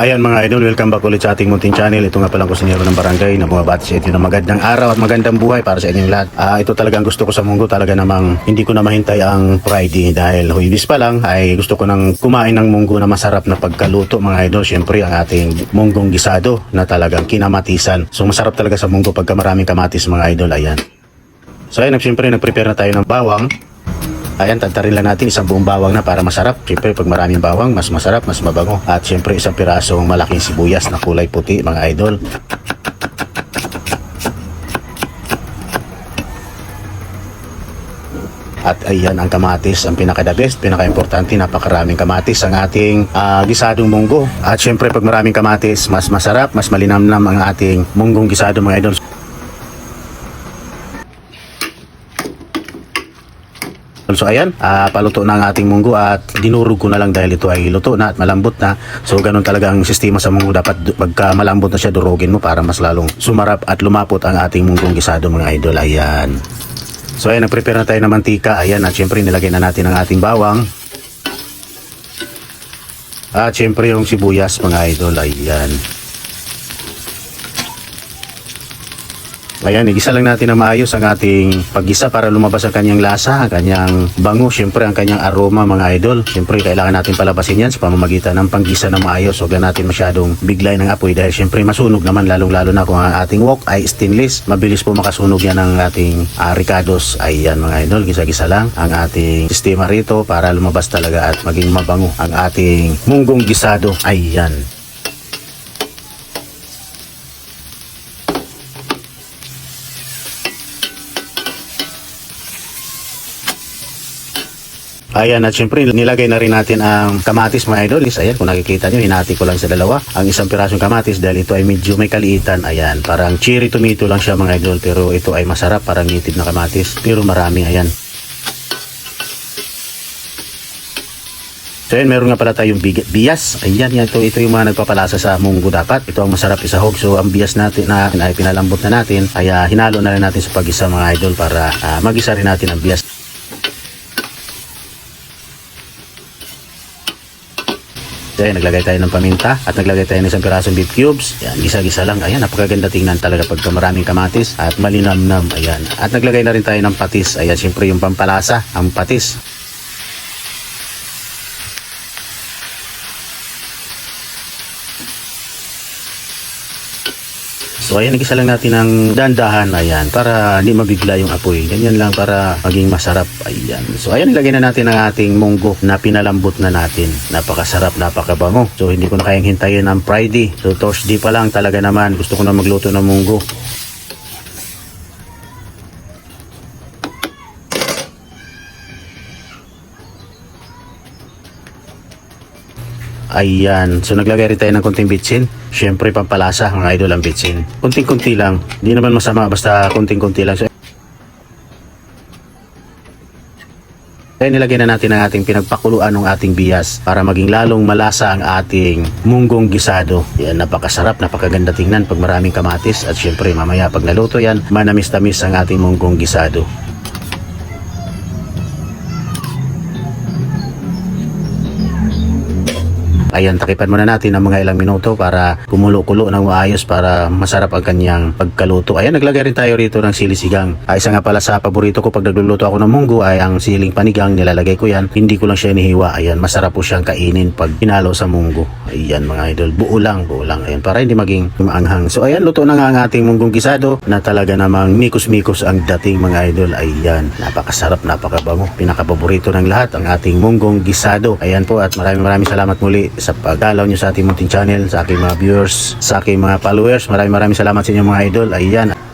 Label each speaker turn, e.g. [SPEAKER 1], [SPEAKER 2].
[SPEAKER 1] Ayan mga idol, welcome back ulit sa ating munting channel. Ito nga palang kusinero ng barangay na bumabati sa inyo ng magandang araw at magandang buhay para sa inyong lahat. Ah, ito talagang gusto ko sa munggo talaga namang hindi ko na mahintay ang Friday dahil huibis pa lang ay gusto ko nang kumain ng munggo na masarap na pagkaluto mga idol. Siyempre ang ating munggong gisado na talagang kinamatisan. So masarap talaga sa munggo pagka maraming kamatis mga idol. Ayan. So ayan, siyempre nag-prepare na tayo ng bawang. Ayan, tantarin lang natin isang buong bawang na para masarap. Siyempre, pag maraming bawang, mas masarap, mas mabango. At siyempre, isang pirasong malaking sibuyas na kulay puti, mga idol. At ayan ang kamatis, ang pinaka-the best, pinaka-importante, napakaraming kamatis ang ating ah, gisadong munggo. At syempre pag maraming kamatis, mas masarap, mas malinamnam ang ating munggong gisado mga idol. So ayan, ah, paluto na ang ating munggo at dinurog ko na lang dahil ito ay luto na at malambot na. So ganun talaga ang sistema sa munggo. Dapat pagka malambot na siya, durugin mo para mas lalong sumarap at lumapot ang ating munggong gisado mga idol. Ayan. So ayan, nag-prepare na tayo ng mantika. Ayan, at syempre nilagay na natin ang ating bawang. At syempre yung sibuyas mga idol. Ayan. Ayan, igisa lang natin na maayos ang ating paggisa para lumabas ang kanyang lasa, ang kanyang bango, syempre ang kanyang aroma mga idol. Syempre kailangan natin palabasin yan sa pamamagitan ng panggisa na maayos. Huwag na natin masyadong biglay ng apoy dahil syempre masunog naman lalong-lalo na kung ang ating wok ay stainless. Mabilis po makasunog yan ang ating uh, ricados. Ayan mga idol, gisa-gisa lang ang ating sistema rito para lumabas talaga at maging mabango ang ating munggong gisado. Ayan. Ayan, at syempre nilagay na rin natin ang kamatis mga idol. Ayan, kung nakikita nyo, hinati ko lang sa dalawa. Ang isang pirasong kamatis dahil ito ay medyo may kaliitan. Ayan, parang cherry tomato lang siya mga idol. Pero ito ay masarap, parang native na kamatis. Pero marami, ayan. So ayan, meron nga pala tayong bias. Ayan, yan, ito, ito yung mga nagpapalasa sa munggo dapat. Ito ang masarap isahog. So ang bias natin na ay pinalambot na natin. Ay ah, hinalo na rin natin sa pag-isa mga idol para ah, mag-isa rin natin ang bias. So, ayan, naglagay tayo ng paminta at naglagay tayo ng isang pirasong beef cubes. Ayan, gisa-gisa lang. Ayan, napakaganda tingnan talaga pagka maraming kamatis at malinamnam. Ayan. At naglagay na rin tayo ng patis. Ayan, siyempre yung pampalasa, ang patis. So ayan, nagisa lang natin ng dandahan, ayan, para hindi mabigla yung apoy. Ganyan lang para maging masarap, ayan. So ayan, nilagay na natin ang ating munggo na pinalambot na natin. Napakasarap, napakabango. So hindi ko na kayang hintayin ang Friday. So Thursday pa lang talaga naman, gusto ko na magluto ng munggo. Ayan. So naglagay rin tayo ng konting bitsin. Siyempre pampalasa mga idol ang bitsin. Kunting-kunti lang. Hindi naman masama basta kunting-kunti lang. So, Kaya nilagay na natin ang ating pinagpakuluan ng ating bias para maging lalong malasa ang ating munggong gisado. Yan, napakasarap, napakaganda tingnan pag maraming kamatis at syempre mamaya pag naluto yan, manamis-tamis ang ating munggong gisado. Ayan, takipan muna natin ng mga ilang minuto para kumulo-kulo ng maayos para masarap ang kanyang pagkaluto. Ayan, naglagay rin tayo rito ng sili sigang. Ay, isa nga pala sa paborito ko pag nagluluto ako ng munggo ay ang siling panigang. Nilalagay ko yan. Hindi ko lang siya inihiwa. Ayan, masarap po siyang kainin pag pinalo sa munggo. Ayan mga idol, buo lang, buo lang. Ayan, para hindi maging maanghang. So ayan, luto na nga ang ating munggong gisado na talaga namang mikos-mikos ang dating mga idol. Ayan, napakasarap, napakabango. Pinakapaborito ng lahat ang ating munggong gisado. Ayan po at maraming maraming salamat muli sa pagdalaw nyo sa ating munting channel, sa aking mga viewers, sa aking mga followers. Maraming maraming salamat sa inyo mga idol. Ayan.